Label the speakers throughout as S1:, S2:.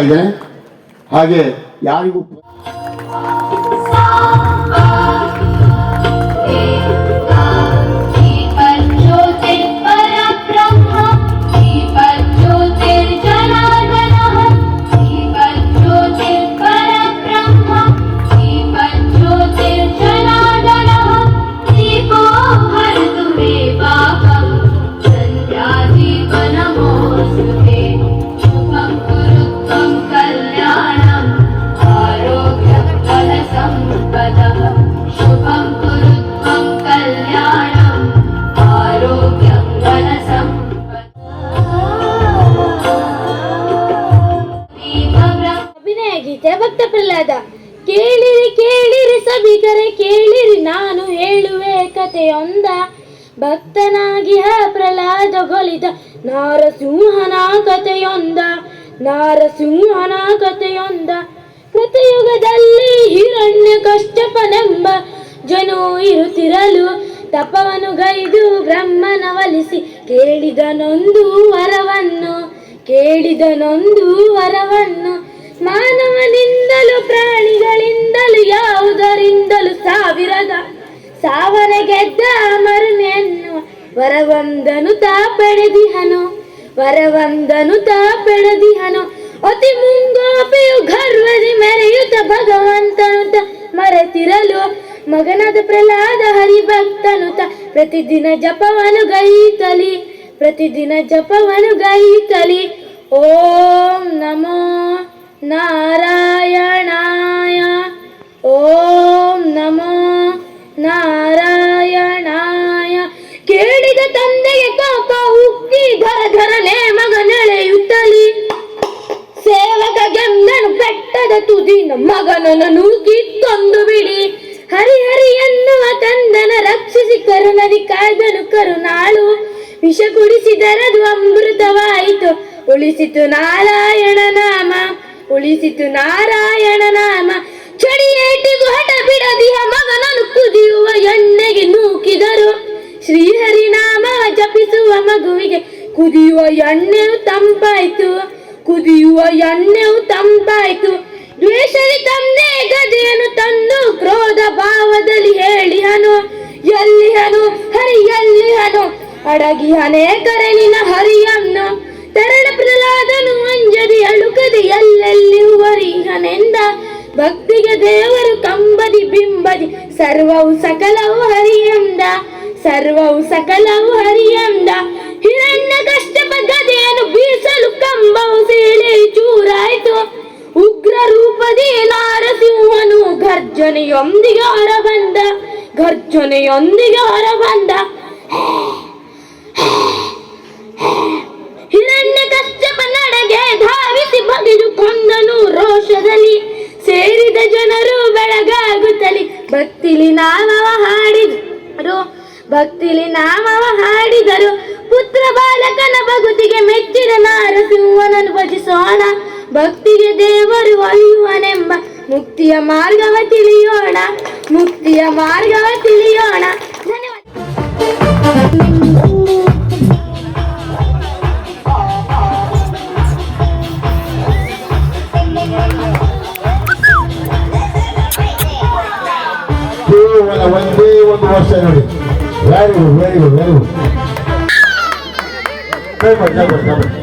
S1: ಇದ್ದೇನೆ ಹಾಗೆ ಯಾರಿಗೂ
S2: ಭಕ್ತ ಪ್ರಹ್ಲಾದ ಕೇಳಿರಿ ಕೇಳಿರಿ ಸಭಿಕರೆ, ಕೇಳಿರಿ ನಾನು ಹೇಳುವೆ ಕಥೆಯೊಂದ. ಭಕ್ತನಾಗಿ ಹ ಪ್ರಹ್ಲಾದ ಗೊಲಿದ ನಾರಸಿಂಹನ ಕಥೆಯೊಂದ. ನಾರಸಿಂಹನ ಕಥೆಯೊಂದ. ಕೃತಯುಗದಲ್ಲಿ ಹಿರಣ್ಯ ಕಷ್ಟಪನೆಂಬ ಜನು ಇರುತ್ತಿರಲು ತಪವನು ಗೈದು ಬ್ರಹ್ಮನ ಒಲಿಸಿ ಕೇಳಿದನೊಂದು ವರವನ್ನು ಕೇಳಿದನೊಂದು ವರವನ್ನು. ಮಾನವನಿಂದಲೂ ಪ್ರಾಣಿಗಳಿಂದಲೂ ಯಾವುದರಿಂದಲೂ ಸಾವಿರದ, ಸಾವನೆ ಗೆದ್ದ ಮರುನೆಯನ್ನು ವರವಂದನು ತಾ ಪಡೆದಿಹನು ವರವಂದನು ತಾ ಅತಿ ಮುಂಗೋಪೆಯು ಗರ್ವದಿ ಭಗವಂತನು ತ ಮರೆತಿರಲು. ಮಗನಾದ ಪ್ರಹ್ಲಾದ ಹರಿಭಕ್ತನು ತ ಪ್ರತಿದಿನ ಜಪವನು ಗೈತಲಿ, ಪ್ರತಿದಿನ ಜಪವನು ಗೈತಲಿ. ಓಂ ನಮೋ ನಾರಾಯಣಾಯ, ಓಂ ನಮೋ ನಾರಾಯಣಾಯ. ಕೇಳಿದ ತಂದೆಯ ಕೋಪ ಉಕ್ಕಿ ಧರ ಧರನೆ ಮಗನೆಳೆಯುತ್ತಲಿ ಬೆಟ್ಟದ ತುದಿನ ಮಗನನ್ನು ನೂಕಿ ತಂದು ಬಿಡಿ. ಹರಿಹರಿ ಹರಿ ಎನ್ನುವ ತಂದನ ರಕ್ಷಿಸಿ ಕರುಣದಿ ಕಾಯ್ದನು ಕರುನಾಳು. ವಿಷ ಕುಡಿಸಿದರದು ಅಮೃತವಾಯಿತು. ಉಳಿಸಿತು ನಾರಾಯಣ ನಾಮ, ಉಳಿಸಿತು ನಾರಾಯಣ ನಾಮ. ಚಡಿಯೇಟಿಗೂ ಹಠ ಬಿಡದಿಹ ಮಗನನ್ನು ಕುದಿಯುವ ಎಣ್ಣೆಗೆ ನೂಕಿದರು. ಶ್ರೀಹರಿನಾಮ ಜಪಿಸುವ ಮಗುವಿಗೆ ಕುದಿಯುವ ಎಣ್ಣೆಯು ತಂಪಾಯ್ತು. ಕುದಿಯುವ ಎಣ್ಣೆಯು ತಂಪಾಯ್ತು. ದ್ವೇಷದಿ ತಂದೆ ಗದೆಯನ್ನು ತಂದು ಕ್ರೋಧ ಭಾವದಲ್ಲಿ ಹೇಳಿಹನು, ಎಲ್ಲಿಹನು ಹರಿ ಅಡಗಿ ಅನೇಕರಲಿನ ಹರಿಯನ್ನು ತರಣ ಪ್ರಹ್ಲಾದನು ಅಂಜದಿ ಅಳುಕದಿ ಎಲ್ಲೆಲ್ಲಿ ಹರಿಹನೆಂದ. ಭಕ್ತಿಗೆ ದೇವರು ಕಂಬದಿ ಬಿಂಬದಿ, ಸರ್ವವು ಸಕಲವು ಹರಿಯಂದ. ಸರ್ವವು ಸಕಲವು ಹರಿಯಂದ. ಹಿರಣ್ಯ ಕಷ್ಟ ಗದೆಯನ್ನು ಬೀಸಲು ಕಂಬವು ಸೇಳೆ ಚೂರಾಯ್ತು ಗರ್ಜನೆಯೊಂದಿಗೆ ಹೊರಬಂದ ಗರ್ಜನೆಯೊಂದಿಗೆ ಹೊರಬಂದ. ಹಿರಣ್ಯ ಕಶ್ಯಪನಡೆಗೆ ಧಾವಿಸಿ ಬಗೆದು ಕೊಂದನು ರೋಷದಲ್ಲಿ. ಸೇರಿದ ಜನರು ಬೆಳಗಾಗುತ್ತಲಿ. ಭಕ್ತಿಲಿ ನಾಮವ ಹಾಡಿದರು, ಭಕ್ತಿಲಿ ನಾಮವ ಹಾಡಿದರು. ಪುತ್ರ ಬಾಲಕನ ಬಗುತಿಗೆ ಮೆಚ್ಚಿದ ನಾರಸಿಂಹನನ್ನು ಭಜಿಸೋಣ. ಭಕ್ತಿಗೆ ದೇವರು ಒಯ್ಯುವನೆಂಬ ಮುಕ್ತಿಯ ಮಾರ್ಗವ ತಿಳಿಯೋಣ ಮುಕ್ತಿಯ ಮಾರ್ಗವ ತಿಳಿಯೋಣ ಧನ್ಯವಾದ
S1: ಕೇವಲ ಒಂದೇ ಒಂದು ವರ್ಷ ನೋಡಿ
S3: very good
S1: very good very good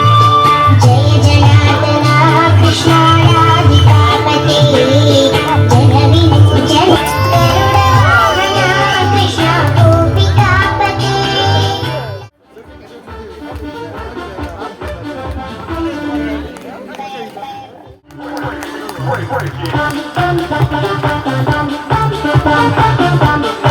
S1: Bam, bam, bam.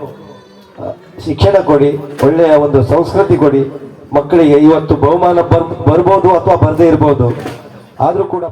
S1: ಶಿಕ್ಷಣ ಕೊಡಿ, ಒಳ್ಳೆಯ ಒಂದು ಸಂಸ್ಕೃತಿ ಕೊಡಿ, ಮಕ್ಕಳಿಗೆ ಇವತ್ತು ಬಹುಮಾನ ಬರ್, ಬರ್ಬೋದು ಅಥವಾ ಬರದೇ ಇರ್ಬೋದು. ಆದರೂ ಕೂಡ